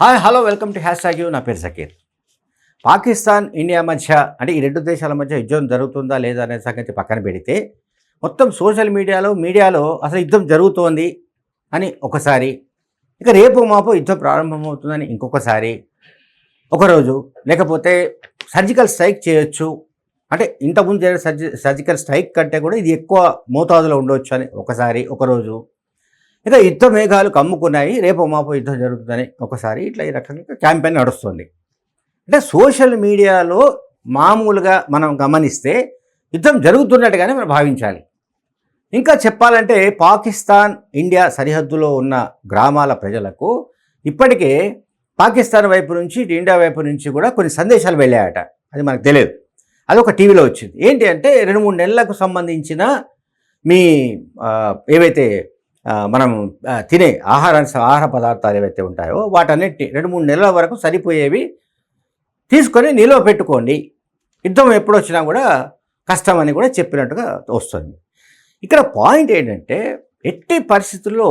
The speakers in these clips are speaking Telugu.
Hi hello welcome to hashtag U నా పేరు సకీర్ పాకిస్తాన్ ఇండియా మధ్య అంటే ఈ రెండు దేశాల మధ్య యుద్ధం జరుగుతుందా లేదా అనే సంగతి పక్కన పెడితే మొత్తం సోషల్ మీడియాలో మీడియాలో అసలు యుద్ధం జరుగుతోంది అని ఒకసారి ఇక రేపు మాపు యుద్ధం ప్రారంభమవుతుందని ఇంకొకసారి ఒకరోజు లేకపోతే సర్జికల్ స్ట్రైక్ చేయొచ్చు. అంటే ఇంతకుముందు జరిగిన సర్జి సర్జికల్ స్ట్రైక్ కంటే కూడా ఇది ఎక్కువ మోతాదులో ఉండొచ్చు అని ఒకసారి ఒకరోజు. ఇక యుద్ధ మేఘాలు కమ్ముకున్నాయి. రేపు మాపు యుద్ధం జరుగుతుందని ఒకసారి ఇట్లా ఈ రకంగా క్యాంపెయిన్ నడుస్తుంది. అంటే సోషల్ మీడియాలో మామూలుగా మనం గమనిస్తే యుద్ధం జరుగుతున్నట్టుగానే మనం భావించాలి. ఇంకా చెప్పాలంటే పాకిస్తాన్ ఇండియా సరిహద్దులో ఉన్న గ్రామాల ప్రజలకు ఇప్పటికే పాకిస్తాన్ వైపు నుంచి ఇటు ఇండియా వైపు నుంచి కూడా కొన్ని సందేశాలు వెళ్ళాయట. అది మనకు తెలియదు. అది ఒక టీవీలో వచ్చింది. ఏంటి అంటే రెండు మూడు నెలలకు సంబంధించిన మీ ఏవైతే మనం తినే ఆహార ఆహార పదార్థాలు ఏవైతే ఉంటాయో వాటన్నిటి రెండు మూడు నెలల వరకు సరిపోయేవి తీసుకొని నిల్వ పెట్టుకోండి. యుద్ధం ఎప్పుడు వచ్చినా కూడా కష్టం అని కూడా చెప్పినట్టుగా వస్తుంది. ఇక్కడ పాయింట్ ఏంటంటే ఎట్టి పరిస్థితుల్లో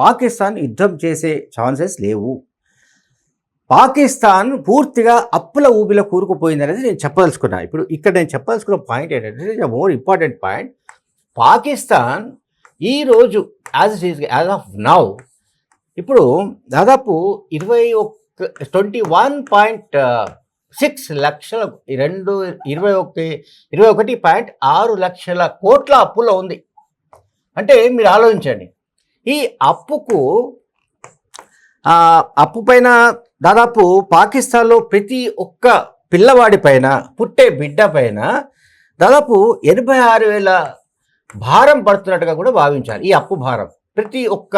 పాకిస్తాన్ యుద్ధం చేసే ఛాన్సెస్ లేవు. పాకిస్తాన్ పూర్తిగా అప్పుల ఊబిలో కూరుకుపోయింది అనేది నేను చెప్పదలుచుకున్నా. ఇప్పుడు ఇక్కడ నేను చెప్పదలుచుకున్న పాయింట్ ఏంటంటే మోర్ ఇంపార్టెంట్ పాయింట్. పాకిస్తాన్ ఈరోజు as it is as of now ఇప్పుడు దాదాపు ఇరవై ఒక్క ట్వంటీ వన్ పాయింట్ సిక్స్ లక్షల రెండు ఇరవై ఒకటి ఇరవై ఒకటి పాయింట్ ఆరు లక్షల కోట్ల అప్పులో ఉంది. అంటే మీరు ఆలోచించండి. ఈ అప్పుకు అప్పు పైన దాదాపు పాకిస్తాన్లో ప్రతి ఒక్క పిల్లవాడి పైన పుట్టే బిడ్డ పైన దాదాపు ఎనభై ఆరు వేల భారం పడుతున్నట్టుగా కూడా భావించాలి. ఈ అప్పు భారం. ప్రతి ఒక్క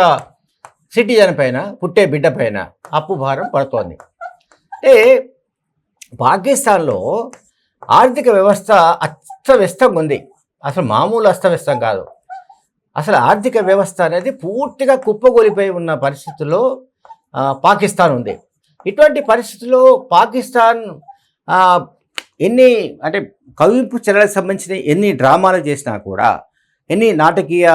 సిటిజన్ పైన పుట్టే బిడ్డ పైన అప్పు భారం పడుతోంది. అంటే పాకిస్తాన్లో ఆర్థిక వ్యవస్థ అస్తవ్యస్తంగా ఉంది. అసలు మామూలు అస్తవ్యస్తం కాదు. అసలు ఆర్థిక వ్యవస్థ అనేది పూర్తిగా కుప్పగొలిపోయి ఉన్న పరిస్థితుల్లో పాకిస్తాన్ ఉంది. ఇటువంటి పరిస్థితుల్లో పాకిస్తాన్ ఎన్ని అంటే కవింపు చర్యలకు సంబంధించిన ఎన్ని డ్రామాలు చేసినా కూడా ఎన్ని నాటకీయ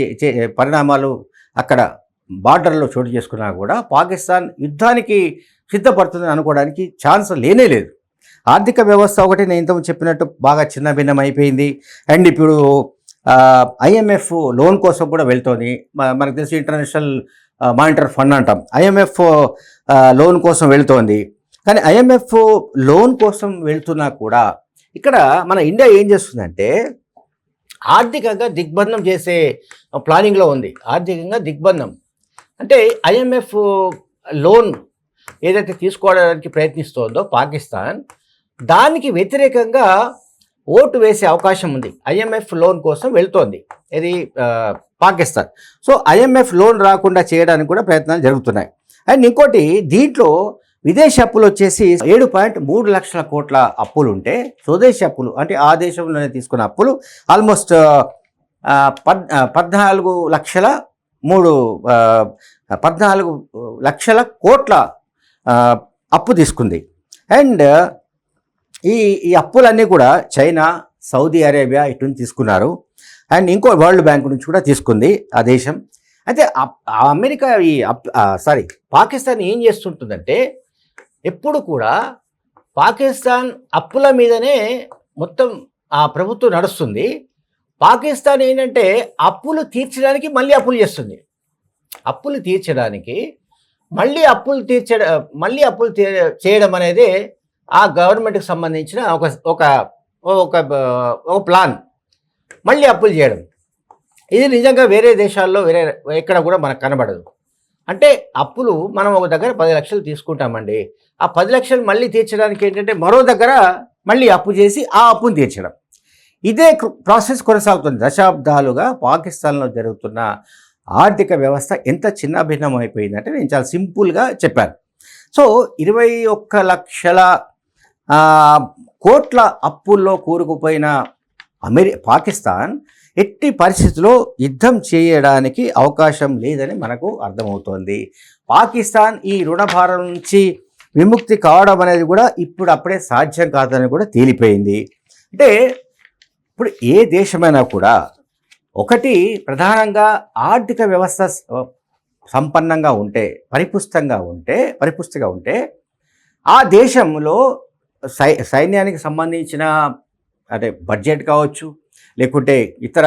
చే- చే- పరిణామాలు అక్కడ బార్డర్లో చోటు చేసుకున్నా కూడా పాకిస్తాన్ యుద్ధానికి సిద్ధపడుతుందని అనుకోవడానికి ఛాన్స్ లేనే లేదు. ఆర్థిక వ్యవస్థ ఒకటి నేను ఇంతకు చెప్పినట్టు బాగా చిన్న భిన్నం అయిపోయింది. అండ్ ఇప్పుడు ఐఎంఎఫ్ లోన్ కోసం కూడా వెళ్తోంది. మనకు తెలిసి ఇంటర్నేషనల్ మానిటర్ ఫండ్ అంటాం. ఐఎంఎఫ్ లోన్ కోసం వెళుతోంది. కానీ ఐఎంఎఫ్ లోన్ కోసం వెళ్తున్నా కూడా ఇక్కడ మన ఇండియా ఏం చేస్తుందంటే ఆర్థికంగా దిగ్బంధం చేసే ప్లానింగ్లో ఉంది. ఆర్థికంగా దిగ్బంధం. అంటే ఐఎంఎఫ్ లోన్ ఏదైతే తీసుకోవడానికి ప్రయత్నిస్తోందో పాకిస్తాన్ దానికి వ్యతిరేకంగా ఓటు వేసే అవకాశం ఉంది. ఐఎంఎఫ్ లోన్ కోసం వెళ్తోంది. ఇది పాకిస్తాన్. సో ఐఎంఎఫ్ లోన్ రాకుండా చేయడానికి కూడా ప్రయత్నాలు జరుగుతున్నాయి. అండ్ ఇంకోటి దీంట్లో విదేశీ అప్పులు వచ్చేసి ఏడు పాయింట్ మూడు లక్షల కోట్ల అప్పులు ఉంటే స్వదేశీ అప్పులు అంటే ఆ దేశంలోనే తీసుకున్న అప్పులు ఆల్మోస్ట్ పద్ పద్నాలుగు లక్షల మూడు పద్నాలుగు లక్షల కోట్ల అప్పు తీసుకుంది. అండ్ ఈ ఈ అప్పులన్నీ కూడా చైనా సౌదీ అరేబియా ఇటు నుంచి తీసుకున్నారు. అండ్ ఇంకో వరల్డ్ బ్యాంక్ నుంచి కూడా తీసుకుంది ఆ దేశం. అయితే అప్- ఆ అమెరికా ఈ సారీ పాకిస్తాన్ ఏం చేస్తుంటుందంటే ఎప్పుడు కూడా పాకిస్తాన్ అప్పుల మీదనే మొత్తం ఆ ప్రభుత్వం నడుస్తుంది. పాకిస్తాన్ ఏంటంటే అప్పులు తీర్చడానికి మళ్ళీ అప్పులు చేస్తుంది. అప్పులు తీర్చడానికి మళ్ళీ అప్పులు తీర్చడం మళ్ళీ అప్పులు తీ- చేయడం అనేది ఆ గవర్నమెంట్కి సంబంధించిన ఒక ఒక ఒక ఒక ప్లాన్. మళ్ళీ అప్పులు చేయడం. ఇది నిజంగా వేరే దేశాల్లో వేరే ఎక్కడ కూడా మనకు కనబడదు. అంటే అప్పులు మనం ఒక దగ్గర పది లక్షలు తీసుకుంటామండి. ఆ పది లక్షలు మళ్ళీ తీర్చడానికి ఏంటంటే మరో దగ్గర మళ్ళీ అప్పు చేసి ఆ అప్పును తీర్చడం. ఇదే ప్రాసెస్ కొనసాగుతుంది. దశాబ్దాలుగా పాకిస్తాన్లో జరుగుతున్న ఆర్థిక వ్యవస్థ ఎంత చిన్నభిన్నం అయిపోయిందంటే నేను చాలా సింపుల్గా చెప్పాను. సో ఇరవై ఒక్క లక్షల కోట్ల అప్పుల్లో కూరుకుపోయిన అమెరి పాకిస్తాన్ ఎట్టి పరిస్థితుల్లో యుద్ధం చేయడానికి అవకాశం లేదని మనకు అర్థమవుతోంది. పాకిస్తాన్ ఈ రుణభారం నుంచి విముక్తి కావడం అనేది కూడా ఇప్పుడు అప్పుడే సాధ్యం కాదని కూడా తేలిపోయింది. అంటే ఇప్పుడు ఏ దేశమైనా కూడా ఒకటి ప్రధానంగా ఆర్థిక వ్యవస్థ సంపన్నంగా ఉంటే పరిపుష్టంగా ఉంటే పరిపుష్టిగా ఉంటే ఆ దేశంలో సై సైన్యానికి సంబంధించిన అంటే బడ్జెట్ కావచ్చు లేకుంటే ఇతర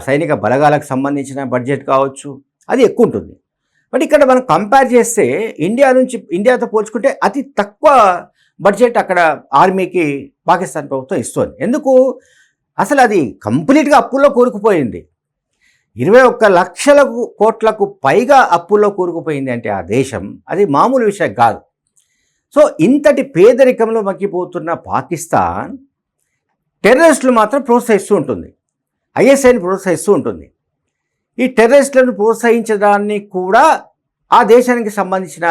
సైనిక బలగాలకు సంబంధించిన బడ్జెట్ కావచ్చు అది ఎక్కువ ఉంటుంది బట్ ఇక్కడ మనం కంపేర్ చేస్తే ఇండియా నుంచి ఇండియాతో పోల్చుకుంటే అతి తక్కువ బడ్జెట్ అక్కడ ఆర్మీకి పాకిస్తాన్ ప్రభుత్వం ఇస్తుంది. ఎందుకు? అసలు అది కంప్లీట్గా అప్పుల్లో కూరుకుపోయింది. ఇరవై ఒక్క లక్షలకు కోట్లకు పైగా అప్పుల్లో కూరుకుపోయింది అంటే ఆ దేశం అది మామూలు విషయం కాదు. సో ఇంతటి పేదరికంలో మగ్గిపోతున్న పాకిస్తాన్ టెర్రరిస్టులు మాత్రం ప్రోత్సహిస్తూ ఉంటుంది. ఐఎస్ఐని ప్రోత్సహిస్తూ ఉంటుంది. ఈ టెర్రరిస్టులను ప్రోత్సహించడాన్ని కూడా ఆ దేశానికి సంబంధించిన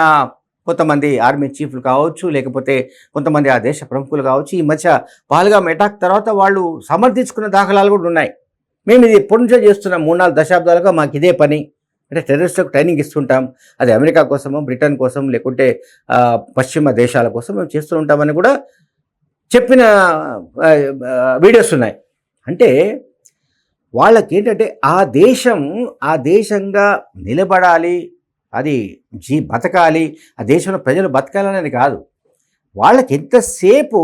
కొంతమంది ఆర్మీ చీఫ్లు కావచ్చు లేకపోతే కొంతమంది ఆ దేశ ప్రముఖులు కావచ్చు ఈ మధ్య పాల్గామ్ అటాక్ తర్వాత వాళ్ళు సమర్థించుకున్న దాఖలాలు కూడా ఉన్నాయి. మేము ఇది ఎప్పటి నుంచో చేస్తున్నాం. మూడు నాలుగు దశాబ్దాలుగా మాకు ఇదే పని. అంటే టెర్రరిస్టులకు ట్రైనింగ్ ఇస్తుంటాం. అది అమెరికా కోసమో బ్రిటన్ కోసం లేకుంటే పశ్చిమ దేశాల కోసం మేము చేస్తూ ఉంటామని కూడా చెప్పిన వీడియోస్ ఉన్నాయి. అంటే వాళ్ళకి ఏంటంటే ఆ దేశం ఆ దేశంగా నిలబడాలి అది జీ బతకాలి ఆ దేశంలో ప్రజలు బతకాలనేది కాదు. వాళ్ళకి ఎంతసేపు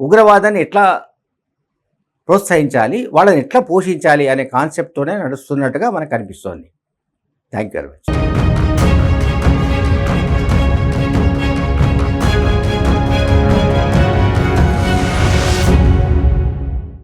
ఉగ్రవాదాన్ని ఎట్లా ప్రోత్సహించాలి వాళ్ళని ఎట్లా పోషించాలి అనే కాన్సెప్ట్తోనే నడుస్తున్నట్టుగా మనకు అనిపిస్తోంది. Thank you very much.